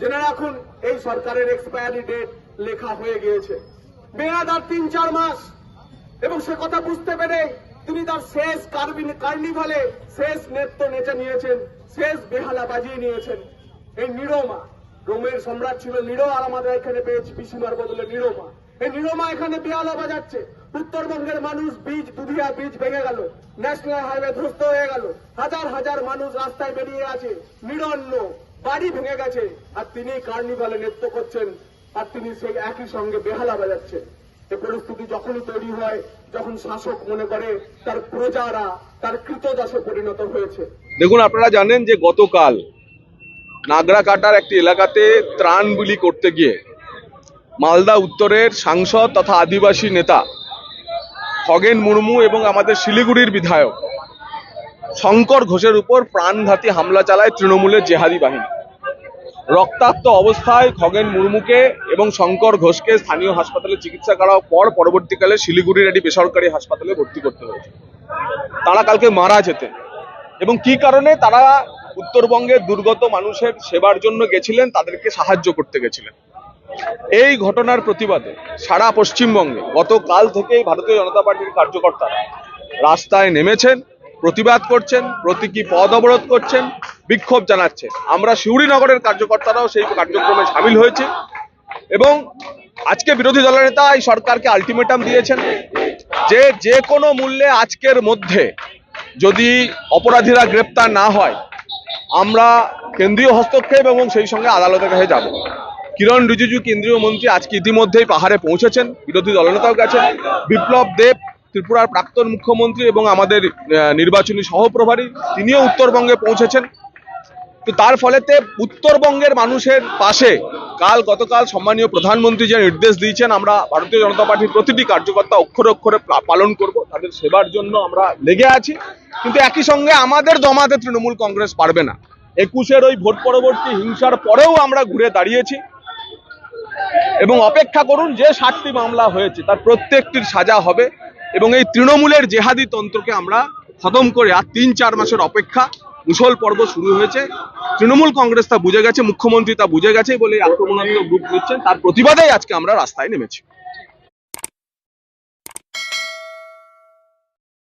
জেনে রাখুন, এই সরকারের এক্সপায়ারি ডেট লেখা হয়ে গিয়েছে। মেয়াদ আর তিন চার মাস। এবং সে কথা বুঝতে পেরে তিনি তার শেষ কার্নিভালে শেষ নৃত্য নেচে নিয়েছেন, শেষ বেহালা বাজিয়ে নিয়েছেন। এই নিরমা, রোমের সম্রাট ছিল নিরো আর আমাদের এখানে পেয়েছি পিসিমার বদলে নিরমা। এই নিরমা এখানে বেহালা বাজাচ্ছে। উত্তরবঙ্গের মানুষ বীজ, দুধিয়া বীজ ভেঙে গেল। ন্যাশনাল হাইওয়ে ধ্বস্ত হয়ে গেল। হাজার হাজার মানুষ রাস্তায় বেরিয়ে আছে। নিরন্ন। বাড়ি ভেঙে গেছে আর তিনি কার্নিভালে নৃত্য করছেন আর তিনি সেই একই সঙ্গে বেহালা বাজাচ্ছেন এই পরিস্থিতি যখনই তৈরি হয়, যখন শাসক মনে করে তার প্রজারা, তার কৃতদাসে পরিণত হয়েছে। দেখুন, আপনারা জানেন যে গতকাল নাগরা নাগরাকাটার একটি এলাকাতে ত্রাণ বিলি করতে গিয়ে মালদা উত্তরের সাংসদ তথা আদিবাসী নেতা খগেন মুর্মু এবং আমাদের শিলিগুড়ির বিধায়ক শঙ্কর ঘোষের উপর প্রাণঘাতী হামলা চালায় তৃণমূলের জেহাদি বাহিনী। রক্তাক্ত অবস্থায় খগেন মুর্মুকে এবং শঙ্কর ঘোষকে স্থানীয় হাসপাতালে চিকিৎসা করার পর পরবর্তীকালে শিলিগুড়ির একটি বেসরকারি হাসপাতালে ভর্তি করতে হয়েছে। তারা কালকে মারা যেতেন এবং কি কারণে তারা উত্তরবঙ্গের দুর্গত মানুষের সেবার জন্য গেছিলেন, তাদেরকে সাহায্য করতে গেছিলেন। এই ঘটনার প্রতিবাদে সারা পশ্চিমবঙ্গে গতকাল থেকেই ভারতীয় জনতা পার্টির কার্যকর্তারা রাস্তায় নেমেছেন, প্রতিবাদ করছেন, প্রতীকী পদ অবরোধ করছেন বিক্ষোভ জানাচ্ছে। আমরা শিউড়িনগরের কার্যকর্তারাও সেই কার্যক্রমে সামিল হয়েছি এবং আজকে বিরোধী দলের নেতা এই সরকারকে আলটিমেটাম দিয়েছেন যে যে কোনো মূল্যে আজকের মধ্যে যদি অপরাধীরা গ্রেপ্তার না হয়, আমরা কেন্দ্রীয় হস্তক্ষেপ এবং সেই সঙ্গে আদালতের কাছে যাব। কিরণ রিজিজু, কেন্দ্রীয় মন্ত্রী আজকে ইতিমধ্যেই পাহাড়ে পৌঁছেছেন, বিরোধী দলনেতাও গেছেন। বিপ্লব দেব, ত্রিপুরার প্রাক্তন মুখ্যমন্ত্রী এবং আমাদের নির্বাচনী সহপ্রভারী, তিনিও উত্তরবঙ্গে পৌঁছেছেন। তো তার ফলেতে উত্তরবঙ্গের মানুষের পাশে কাল গতকাল সম্মানীয় প্রধানমন্ত্রী যে নির্দেশ দিয়েছেন, আমরা ভারতীয় জনতা পার্টির প্রতিটি কার্যকর্তা অক্ষরে অক্ষরে পালন করব, তাদের সেবার জন্য আমরা লেগে আছি। কিন্তু একই সঙ্গে আমাদের দমাতে তৃণমূল কংগ্রেস পারবে না। একুশের ওই ভোট পরবর্তী হিংসার পরেও আমরা ঘুরে দাঁড়িয়েছি। এবং অপেক্ষা করুন, যে ষাটটি মামলা হয়েছে, তার প্রত্যেকটির সাজা হবে। এবং এই তৃণমূলের জেহাদি তন্ত্রকে আমরা খতম করে আর তিন চার মাসের অপেক্ষা মুসল পর্ব শুরু হয়েছে। তৃণমূল কংগ্রেস তা বুঝে গেছে, মুখ্যমন্ত্রী তা বুঝে গেছে বলে আক্রমণাত্মক রূপ নিচ্ছেন। তার প্রতিবাদেই আজকে আমরা রাস্তায় নেমেছি।